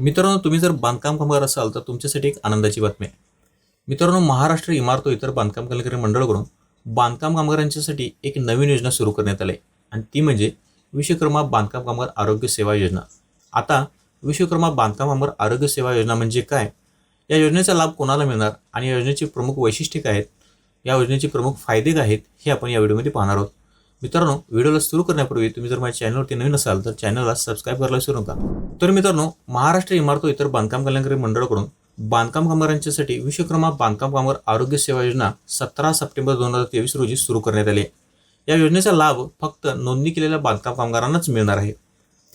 मित्रांनो तुम्ही जर बांधकाम कामगार असाल तर तुमच्यासाठी एक आनंदाची बातमी आहे. मित्रांनो महाराष्ट्र इमारत इतर बांधकाम कलाकारी मंडळाकडून बांधकाम कामगारांच्यासाठी एक नवीन योजना सुरू करण्यात आली आणि ती म्हणजे विश्वकर्मा बांधकाम कामगार आरोग्य सेवा योजना. आता विश्वकर्मा बांधकाम कामगार आरोग्य सेवा योजना म्हणजे काय? या योजनेचा लाभ कोणाला मिळणार? आणि या योजनेची प्रमुख वैशिष्ट्ये काय आहेत? या योजनेचे प्रमुख फायदे काय आहेत? हे आपण या व्हिडिओमध्ये पाहणार आहोत. मित्रांनो व्हिडिओला सुरू करण्यापूर्वी तुम्ही जर माझ्या चॅनलवरती नवीन असाल तर चॅनलला सबस्क्राईब करायला विसरू नका. तर मित्रांनो महाराष्ट्र इमारत इतर बांधकाम कल्याणकारी मंडळाकडून बांधकाम कामगारांच्यासाठी विश्वकर्मा बांधकाम कामगार आरोग्य सेवा योजना सतरा सप्टेंबर दोन हजार तेवीस रोजी सुरू करण्यात आली आहे. या योजनेचा लाभ फक्त नोंदणी केलेल्या बांधकाम कामगारांनाच मिळणार आहे.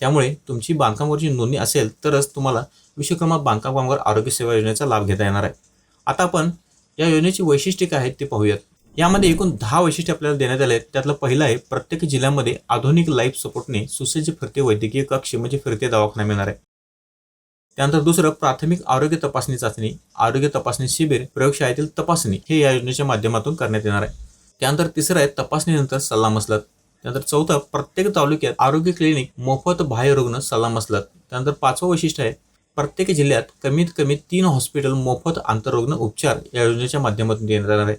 त्यामुळे तुमची बांधकामावरची नोंदणी असेल तरच तुम्हाला विश्वकर्मा बांधकाम कामगार आरोग्य सेवा योजनेचा लाभ घेता येणार आहे. आता आपण या योजनेची वैशिष्ट्ये काय आहेत ते पाहूयात. यामध्ये एकूण दहा वैशिष्ट्य आपल्याला देण्यात आले आहेत. त्यातलं पहिलं आहे प्रत्येक जिल्ह्यामध्ये आधुनिक लाईफ सपोर्टने सुसज्ज फिरते वैद्यकीय कक्ष म्हणजे फिरते दवाखाना मिळणार आहे. त्यानंतर दुसरं प्राथमिक आरोग्य तपासणी चाचणी आरोग्य तपासणी शिबिर प्रयोगशाळेतील तपासणी हे या योजनेच्या माध्यमातून करण्यात येणार आहे. त्यानंतर तिसरं आहे तपासणीनंतर सल्लामसलत त्यानंतर चौथं प्रत्येक तालुक्यात आरोग्य क्लिनिक मोफत बाह्यरुग्ण सल्लामसलत त्यानंतर पाचवं वैशिष्ट्य आहे प्रत्येक जिल्ह्यात कमीत कमी तीन हॉस्पिटल मोफत आंतररुग्ण उपचार या योजनेच्या माध्यमातून देण्यात येणार आहे.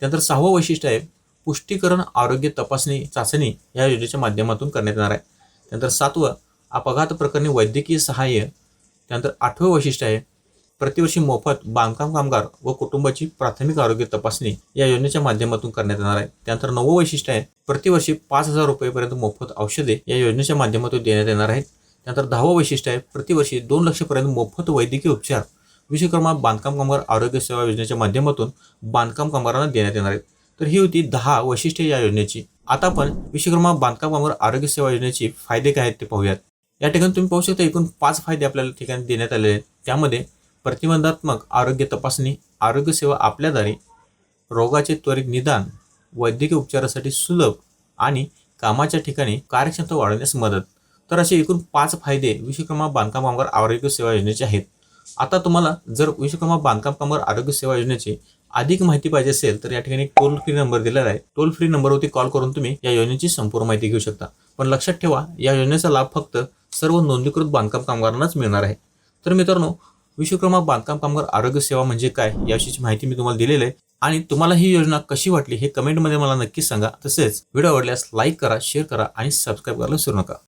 त्यानंतर सहावं वैशिष्ट्य आहे पुष्टीकरण आरोग्य तपासणी चाचणी या योजनेच्या माध्यमातून करण्यात येणार आहे. त्यानंतर सातवं अपघात प्रकरणी वैद्यकीय सहाय्य. त्यानंतर आठवं वैशिष्ट्य आहे प्रतिवर्षी मोफत बांधकाम कामगार व कुटुंबाची प्राथमिक आरोग्य तपासणी या योजनेच्या माध्यमातून करण्यात येणार आहे. त्यानंतर नवं वैशिष्ट्य आहे प्रतिवर्षी पाच हजार रुपयेपर्यंत मोफत औषधे या योजनेच्या माध्यमातून देण्यात येणार आहेत. त्यानंतर दहावं वैशिष्ट्य आहे प्रतिवर्षी दोन लक्षपर्यंत मोफत वैद्यकीय उपचार विश्वकर्मा बांधकाम कामगार आरोग्य सेवा योजनेच्या माध्यमातून बांधकाम कामगारांना देण्यात येणार आहेत. तर ही होती दहा वैशिष्ट्ये या योजनेची. आता आपण विश्वकर्मा बांधकाम कामगार आरोग्य सेवा योजनेची फायदे काय आहेत ते पाहूयात. या ठिकाणी तुम्ही पाहू शकता एकूण पाच फायदे आपल्याला ठिकाणी देण्यात आलेले आहेत. त्यामध्ये प्रतिबंधात्मक आरोग्य तपासणी आरोग्य सेवा आपल्याद्वारे रोगाचे त्वरित निदान वैद्यकीय उपचारासाठी सुलभ आणि कामाच्या ठिकाणी कार्यक्षमता वाढवण्यास मदत. तर असे एकूण पाच फायदे विश्वकर्मा बांधकाम कामगार आरोग्य सेवा योजनेचे आहेत. आता तुम्हाला जर विश्वकर्मा बांधकाम कामगार आरोग्य सेवा योजनेची अधिक माहिती पाहिजे असेल तर या ठिकाणी टोल फ्री नंबर दिलेला आहे. टोल फ्री नंबरवरती कॉल करून तुम्ही या योजनेची संपूर्ण माहिती घेऊ शकता. पण लक्षात ठेवा या योजनेचा लाभ फक्त सर्व नोंदणीकृत बांधकाम कामगारांनाच मिळणार आहे. तर मित्रांनो विश्वकर्मा बांधकाम कामगार आरोग्य सेवा म्हणजे काय याविषयीची माहिती मी तुम्हाला दिलेली आहे. आणि तुम्हाला ही योजना कशी वाटली हे कमेंटमध्ये मला नक्कीच सांगा. तसेच व्हिडिओ आवडल्यास लाईक करा शेअर करा आणि सबस्क्राईब करायला विसरू नका.